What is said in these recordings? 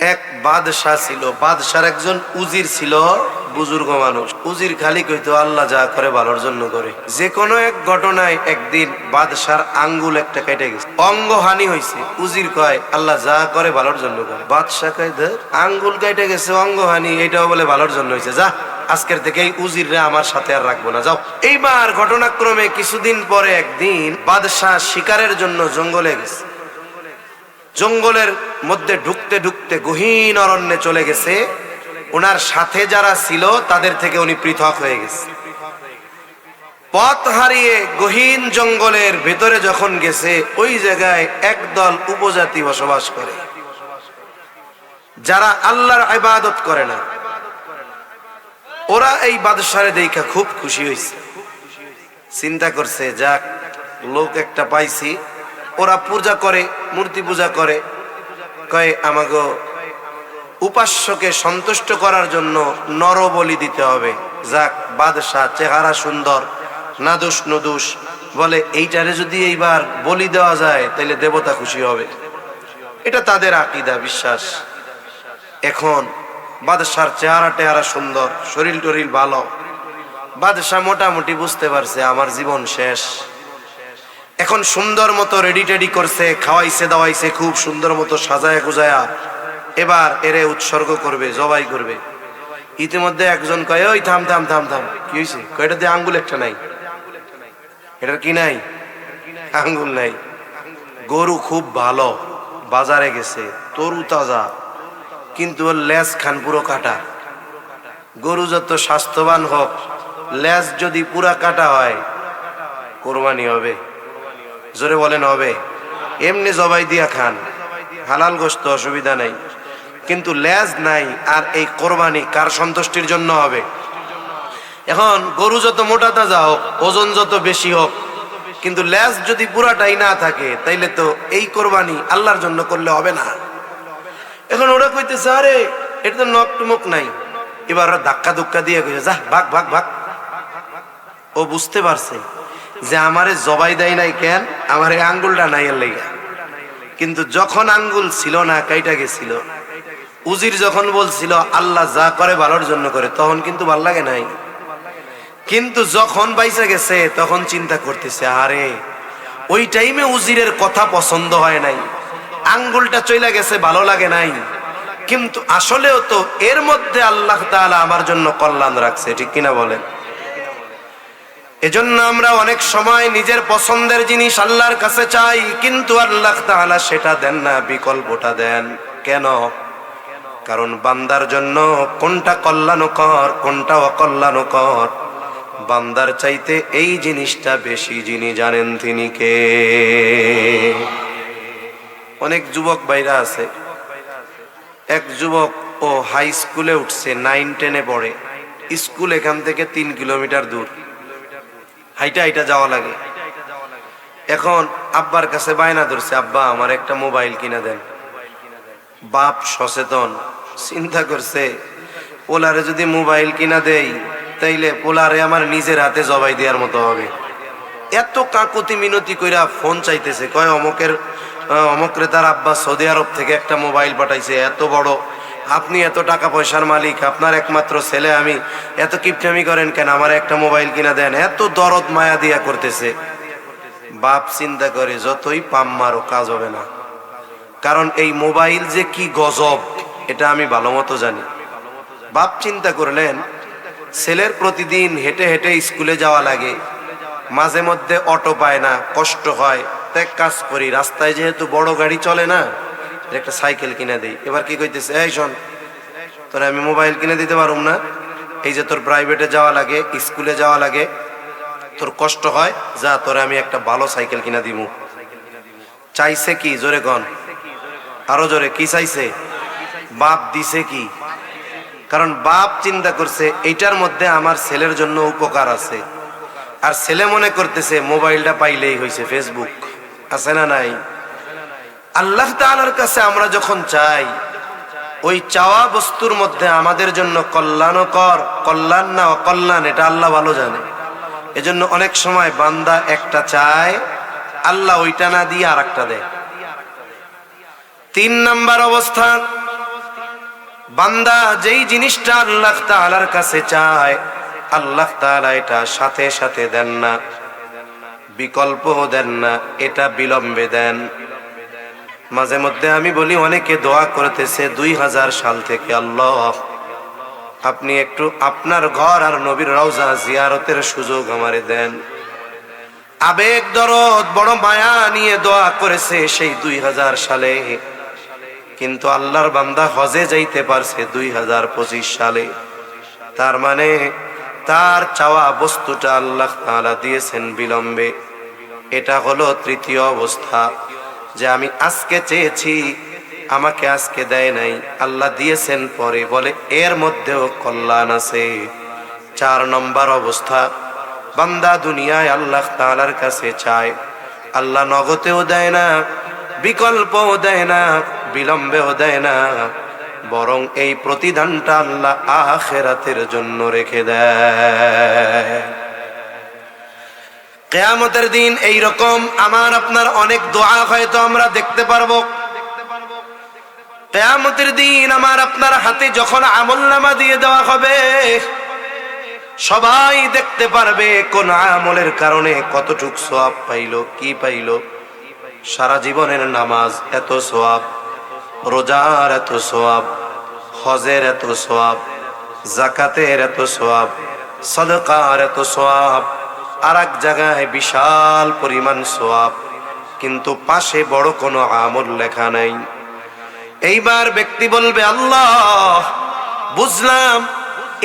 এক বাদশাহ ছিল, বাদশার একজন উজির ছিল, বুজুর্গ মানুষ। উজির খালি কইতো আল্লাহ যা করে ভালোর জন্য করে। যে কোনো এক ঘটনায় একদিন বাদশার আঙ্গুল একটা কেটে গেছে। অঙ্গহানি হয়েছে উজির কয়, আল্লাহ যা করে ভালোর জন্য করে। বাদশাহ কয়, ধর, আঙ্গুল কেটে গেছে, অঙ্গহানি, এটাও বলে ভালোর জন্য হয়েছে যা, আজকের থেকে এই উজিররে আমার সাথে আর রাখব না। যাও। এইবার ঘটনাক্রমে কিছুদিন পরে একদিন বাদশাহ শিকারের জন্য জঙ্গলে গেছে। জঙ্গলের মধ্যে ঢুকতে ঢুকতে গহীন অরণ্যে চলে গেছে। ওনার সাথে যারা ছিল, তাদের থেকে উনি পৃথক হয়ে গেছে। পথ হারিয়ে গহীন জঙ্গলের ভেতরে যখন গেছে, ওই জায়গায় একদল উপজাতি বসবাস করে। যারা আল্লাহর ইবাদত করে না। ওরা এই বাদশারে দেখা খুব খুশি হয়েছে চিন্তা করছে, যাক, লোক একটা পাইছি। ওরা পূজা করে, মূর্তি পূজা করে, কয় আমাকে উপাস্যকে সন্তুষ্ট করার জন্য নর বলি দিতে হবে। যাক, বাদশাহ চেহারা সুন্দর, নাদুস নদুস, বলে এইটারে যদি এইবার বলি দেওয়া যায় তাহলে দেবতা খুশি হবে। এটা তাদের আকিদা, বিশ্বাস। এখন বাদশার চেহারা টেহারা সুন্দর, শরীর টরিল ভালো। বাদশাহ মোটামুটি বুঝতে পারছে, আমার জীবন শেষ। এখন সুন্দর মতো রেডি টেডি করছে, খাওয়াইছে, দাওয়াইছে, খুব সুন্দর মতো সাজায় গুজায়া। এবার এরে উৎসর্গ করবে, জবাই করবে। ইতিমধ্যে একজন কয়, ওই থাম থাম থাম থাম। কি হয়েছে কয়টা দিয়ে আঙ্গুল একটা নাই। এটার কি নাই? আঙ্গুল নাই। গরু খুব ভালো, বাজারে গেছে, তরু তাজা, কিন্তু ওর লেজ খান পুরো কাটা। গরু যত স্বাস্থ্যবান হোক, লেজ যদি পুরা কাটা হয়, কোরবানি হবে। জোরে বলেন হবে। এমনি জবাই দিয়া খান। হালাল গোস্ত অসুবিধা নাই। কিন্তু লেজ নাই আর এই কোরবানি কার সন্তুষ্টির জন্য হবে? এখন গরু যত মোটা তাজা হোক, ওজন যত বেশি হোক, কিন্তু লেজ যদি পুরাটাই না থাকে, তাইলে তো এই কোরবানি আল্লাহর জন্য করলে হবে না। এখন ওরা কইতেছে, আরে, এটা তো নখ টুমক নাই। এবার ওরা ধাক্কা ধুক্কা দিয়ে কইছে যা ভাগ ভাগ ভাগ। ও বুঝতে পারছে। যে আমারে জবাই দেয় নাই কেন? আমার আঙ্গুলটা নাই লেগে। কিন্তু যখন আঙ্গুল ছিল না, কাইটা গেছিল। উজির যখন বলছিল, আল্লাহ যা করে ভালোর জন্য করে তখন কিন্তু ভালো লাগে নাই। কিন্তু যখন বাইসা গেছে, তখন চিন্তা করতেছে আরে ওই টাইমে উজিরের কথা পছন্দ হয় নাই। আঙ্গুলটা চইলা গেছে, ভালো লাগে নাই। কিন্তু আসলেও তো এর মধ্যে আল্লাহ তাআলা আমার জন্য কল্যাণ রাখছে ঠিক কিনা বলেন? এজন্য আমরা অনেক সময় নিজের পছন্দের জিনিস আল্লাহর কাছে চাই, কিন্তু আল্লাহ তাআলা সেটা দেন না, বিকল্পটা দেন। কেন? কারণ বান্দার জন্য কোনটা কল্যাণকর, কোনটা অকল্যাণকর? বান্দার চাইতে এই জিনিসটা বেশি যিনি জানেন তিনি কে? অনেক যুবক ভাইরা আছে। এক যুবক ও হাই স্কুলে উঠছে নাইন টেনে পড়ে। স্কুল এখান থেকে তিন কিলোমিটার দূর। হাইটা হাইটা যাওয়া লাগে। এখন আব্বার কাছে বায়না ধরছে, আব্বা, আমার একটা মোবাইল কিনা দেন। বাপ সচেতন, চিন্তা করছে, পোলারে যদি মোবাইল কিনা দেই, তাইলে পোলারে আমার নিজের হাতে জবাই দেওয়ার মতো হবে। এত কাকুতি মিনতি কইরা ফোন চাইতেছে, কয় অমকের অমকরে তার আব্বা সৌদি আরব থেকে একটা মোবাইল পাঠাইছে, এত বড় আপনি এত টাকা পয়সার মালিক, আপনার একমাত্র ছেলে আমি, এত কিপটামি করেন কেন? আমার একটা মোবাইল কিনা দেন, এত দরদ মায়া দিয়া করতেছে। বাপ চিন্তা করে, যতই পাম মারো কাজ হবে না। কারণ এই মোবাইল যে কি গজব, এটা আমি ভালো মতো জানি। বাপ চিন্তা করলেন, ছেলের প্রতিদিন হেঁটে হেঁটে স্কুলে যাওয়া লাগে। মাঝে মধ্যে অটো পায় না, কষ্ট হয়। এক কাজ করি, রাস্তায় যেহেতু বড় গাড়ি চলে না একটা সাইকেল কিনে দেই। এবার কি কইতেছে, এই শোন, তোরে আমি মোবাইল কিনে দিতে পারুম না। এই যে তোর প্রাইভেটে যাওয়া লাগে স্কুলে যাওয়া লাগে, তোর কষ্ট হয়, যা, তোরে আমি একটা ভালো সাইকেল কিনে দিব চাইছে কি? জোরে গন আরও জোরে, কি চাইছে? বাপ দিছে কি? কারণ বাপ চিন্তা করছে, এইটার মধ্যে আমার ছেলের জন্য উপকার আছে। আর ছেলে মনে করতেছে, মোবাইলটা পাইলেই হয়েছে ফেসবুক আছে না নাই? আল্লাহ তাআলার কাছে আমরা যখন চাই, ওই চাওয়া বস্তুর মধ্যে আমাদের জন্য কল্যাণকর, কল্যাণ না অকল্যাণ, এটা আল্লাহ ভালো জানে। এজন্য অনেক সময় বান্দা একটা চায়, আল্লাহ ওইটা না দিয়ে আর একটা দেয়। তিন নাম্বার অবস্থা বান্দা যেই জিনিসটা আল্লাহ তাআলার কাছে চায়, আল্লাহ তাআলা এটা সাথে সাথে দেন না বিকল্প দেন না, এটা বিলম্বে দেন। মাঝে মধ্যে আমি বলি, অনেকে দোয়া করতেছে দুই হাজার সাল থেকে। আল্লাহ, আপনি একটু আপনার ঘর আর নবীর রওজা জিয়ারতের সুযোগ আমারে দেন। আবেগ, দরদ, বড় মায়া নিয়ে দোয়া করেছে সেই দুই হাজার সালে। কিন্তু আল্লাহর বান্দা হজে যাইতে পারছে দুই হাজার পঁচিশ সালে। তার মানে তার চাওয়া বস্তুটা আল্লাহ তাআলা দিয়েছেন বিলম্বে। এটা হলো তৃতীয় অবস্থা। যে আমি আজকে চেয়েছি, আমাকে আজকে দেয় নাই। আল্লাহ দিয়েছেন পরে, বলে, এর মধ্যেও কল্যাণ আছে। চার নম্বর অবস্থা, বান্দা দুনিয়ায় আল্লাহ তাআলার কাছে চায়। আল্লাহ নগতেও দেয় না, বিকল্পও দেয় না, বিলম্বেও দেয় না। বরং এই প্রতিদানটা আল্লাহ আখেরাতের জন্য রেখে দেয়। কেয়ামতের দিন এই রকম আমার আপনার অনেক দোয়া হয়তো আমরা দেখতে পারব। কেয়ামতের দিন আমার আপনার হাতে যখন আমল নামা দিয়ে দেওয়া হবে, সবাই দেখতে পারবে কোন আমলের কারণে কতটুক সোয়াব পাইলো, কি পাইলো। সারা জীবনের নামাজ এত সোয়াব রোজার এত সোয়াব হজের এত সোয়াব জাকাতের এত সোয়াব সদকার এত সোয়াব আর এক জায়গায় বিশাল পরিমাণ সোয়াব, কিন্তু পাশে বড় কোনো আমল লেখা নাই। এইবার ব্যক্তি বলবে, আল্লাহ, বুঝলাম,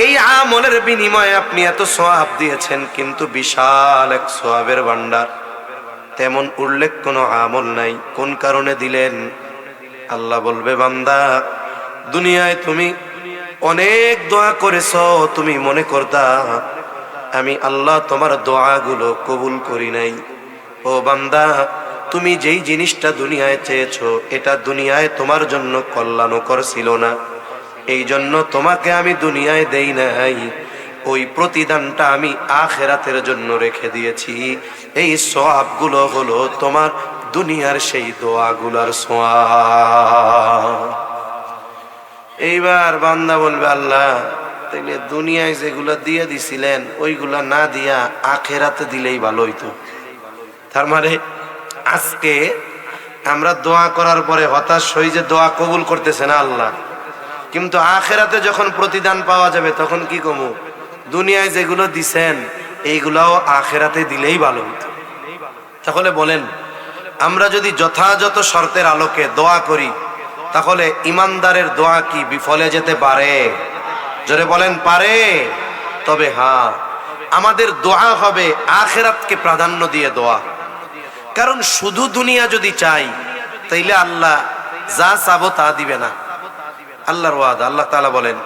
এই আমলের বিনিময়ে আপনি এত সোয়াব দিয়েছেন, কিন্তু বিশাল এক সোয়াবের ভান্ডার তেমন উল্লেখ কোনো আমল নাই। কোন কারণে দিলেন? আল্লাহ বলবে, বান্দা, দুনিয়ায় তুমি অনেক দোয়া করেছ, তুমি মনে করতা আমি আল্লাহ তোমার দোয়াগুলো কবুল করি নাই। ও বান্দা, তুমি যেই জিনিসটা দুনিয়ায় চেয়েছো, এটা দুনিয়ায় তোমার জন্য কল্যাণকর ছিল না। এই জন্য তোমাকে আমি দুনিয়ায় দেই নাই। ওই প্রতিদানটা আমি আখেরাতের জন্য রেখে দিয়েছি। এই সোয়াবগুলো হলো তোমার দুনিয়ার সেই দোয়াগুলার সোয়া এইবার বান্দা বলবে, আল্লাহ তাইলে দুনিয়ায় যেগুলো দিয়ে দিছিলেন, ওইগুলা না দিয়া আখেরাতে দিলেই ভালো হইতো। তার মানে আজকে আমরা দোয়া করার পরে হতাশ হই যে দোয়া কবুল করতেছে না আল্লাহ। কিন্তু আখেরাতে যখন প্রতিদান পাওয়া যাবে, তখন কি কমু? দুনিয়ায় যেগুলো দিছেন, এইগুলাও আখেরাতে দিলেই ভালো হতো তাহলে বলেন, আমরা যদি যথাযথ শর্তের আলোকে দোয়া করি, তাহলে ইমানদারের দোয়া কি বিফলে যেতে পারে? জোরে বলেন পারে তবে হ্যাঁ আমাদের দোয়া হবে আখেরাতকে প্রাধান্য দিয়ে দোয়া কারণ শুধু দুনিয়া যদি চাই তাইলে আল্লাহ যা চাবো তা দিবে না আল্লাহর ওয়াদ আল্লাহ তাআলা বলেন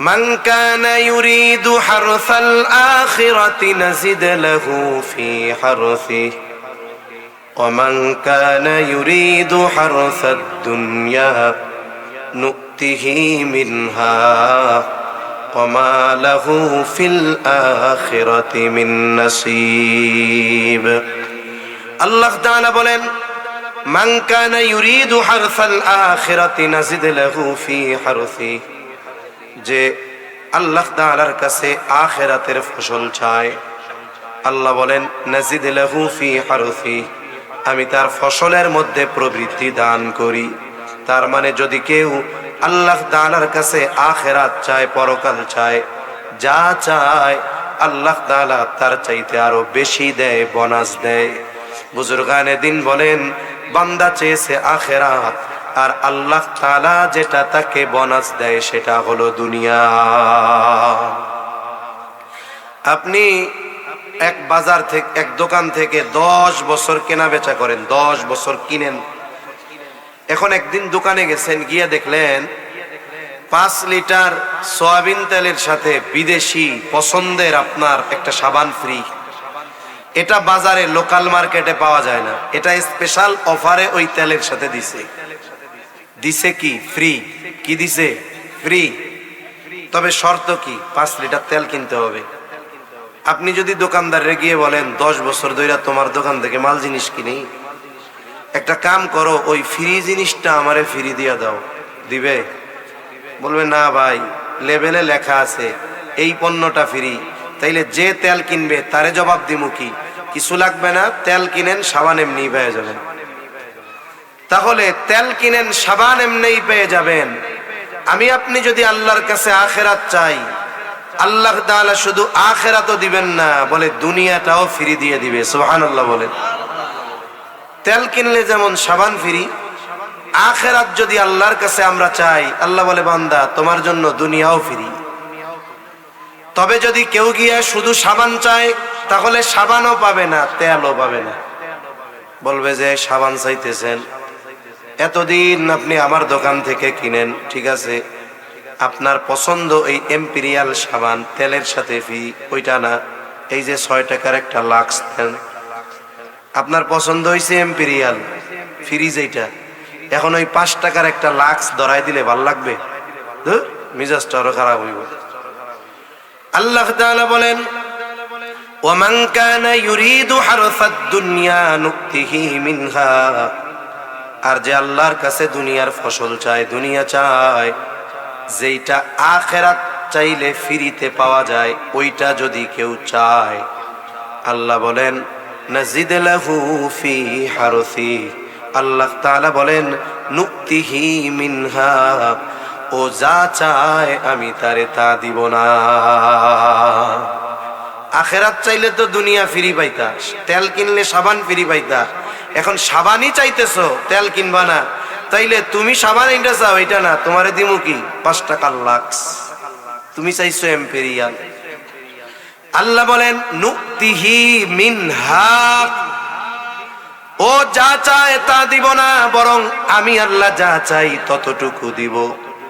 من كان يريد حرث الآخرة نزد له في حرثه ومن كان يريد حرث الدنيا نؤته منها وما له في الآخرة من نصيب আল্লাহ তাআলা বলেন মান কানা ইউরিদু হারসাল আখিরাতি নাজিদ লাহু ফি হারসি যে আল্লাহ তাআলার কাছে আখিরাতের ফসল চায় আল্লাহ বলেন নাজিদ লাহু ফি হারসি আমি তার ফসলের মধ্যে প্রবৃদ্ধি দান করি তার মানে যদি কেউ আল্লাহ তাআলার কাছে আখেরাত চায়, পরকাল চায়। যা চায় আল্লাহ তাআলা তার চাইতে আরও বেশি দেয়, বোনাস দেয়। বুজুর্গানে দিন বলেন, বান্দা চেয়েছে আখেরাত, আর আল্লাহ তালা যেটা তাকে বোনাস দেয় সেটা হলো দুনিয়া। আপনি এক বাজার থেকে, এক দোকান থেকে দশ বছর কেনা বেচা করেন, দশ বছর কিনেন এখন একদিন দোকানে গেছেন, গিয়ে দেখলেন পাঁচ লিটার সয়াবিন তেলের সাথে বিদেশি পছন্দের আপনার একটা সাবান ফ্রি। এটা বাজারে লোকাল মার্কেটে পাওয়া যায় না। এটা স্পেশাল অফারে ওই তেলের সাথে দিছে। দিছে কি? ফ্রি কি দিছে? ফ্রি তবে শর্ত কি? পাঁচ লিটার তেল কিনতে হবে। আপনি যদি দোকানদারে গিয়ে বলেন, দশ বছর ধরে তোমার দোকান থেকে মাল জিনিস কিনি। একটা কাম করো, ওই ফ্রি জিনিসটা আমারে ফ্রি দিয়া দাও। দিবে? বলবে, না ভাই লেবেলে লেখা আছে, এই পণ্যটা ফ্রি তাইলে যে তেল কিনবে, তারে জবাব দিমু কি? কিছু লাগবে না, তেল কিনেন, সাবান এমনি পেয়ে যাবেন। তাহলে তেল কিনেন, সাবান এমনিই পেয়ে যাবেন। আমি, আপনি যদি আল্লাহর কাছে আখেরাত চাই, আল্লাহ শুধু আখেরাতও দিবেন না, বলে দুনিয়াটাও ফ্রি দিয়ে দিবে। সুবহানাল্লাহ বলেন। তেল কিনলে যেমন সাবান ফ্রি, আখেরাত যদি আল্লাহর কাছে আমরা চাই, আল্লাহ বলে, বান্দা, তোমার জন্য দুনিয়াও ফিরি। তবে যদি কেউ গিয়ে শুধু সাবান চায়, তাহলে সাবানও পাবে না, তেলও পাবে না। বলবে যে, সাবান চাইতেছেন। এতদিন আপনি আমার দোকান থেকে কিনেন, ঠিক আছে? আপনার পছন্দ এই এম্পিরিয়াল সাবান, তেলের সাথে ফি ওইটা না। এই যে ছয় টাকার একটা লাক্স দেন। আপনার পছন্দ হয়েছে এম্পিরিয়াল ফ্রিজ এইটা এখন ওই পাঁচ টাকার একটা লাক্স ধরাই দিলে ভাল লাগবে ধুর, মিজাজটা আরো খারাপ হইব আল্লাহ তাআলা বলেন ومن كان يريد حرث الدنيا نؤته منها আর যে আল্লাহর কাছে দুনিয়ার ফসল চায় দুনিয়া চায় যেইটা আখেরাত চাইলে ফিরিতে পাওয়া যায় ওইটা যদি কেউ চায় আল্লাহ বলেন নাজিদ লাহু ফি হারসি। আল্লাহ তাআলা বলেন, নুক্তিহি মিনহা। ও যা চায় আমি তারে তা দিব না। আখেরাত চাইলে তো দুনিয়া ফ্রি পাইতা, তেল কিনলে সাবান ফ্রি পাইতা। এখন সাবানই চাইতেছো, তেল কিনবা না। তাইলে তুমি সাবান এইটা চাও এটা না। তোমারে দিমু কি? পাঁচ টাকার লাক্স তুমি চাইছো এম্পেরিয়াল। আল্লাহ বলেন, নুক্তিহি মিনহা। ও যা চায় তা দিব না, বরং আমি আল্লাহ যা চাই ততটুকু দিব।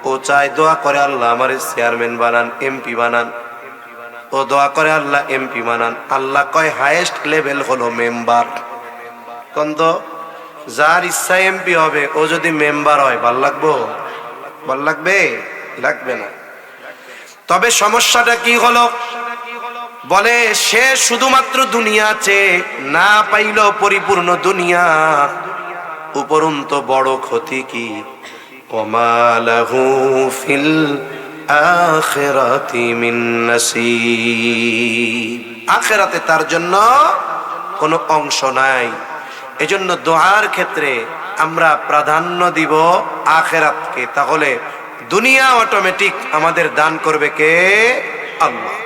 ও চায় দোয়া করে আল্লাহ আমার চেয়ারম্যান বানান, এমপি বানান। ও দোয়া করে আল্লাহ এমপি বানান। আল্লাহ কয় হাইয়েস্ট লেভেল হলো মেম্বার। কন্ত, যার ইচ্ছা এমপি হবে, ও যদি মেম্বার হয়, ভালো লাগবো? ভালো লাগবে? লাগবে না। তবে সমস্যাটা কি হলো? বলে, সে শুধুমাত্র দুনিয়া চেয়ে না পাইল পরিপূর্ণ দুনিয়া। উপরন্ত বড় ক্ষতি কি? ওমালাহু ফিল আখিরাতি তার জন্য কোনো অংশ নাই। এজন্য দোয়ার ক্ষেত্রে আমরা প্রাধান্য দিব আখেরাতকে। তাহলে দুনিয়া অটোমেটিক আমাদের দান করবে কে? আল্লাহ।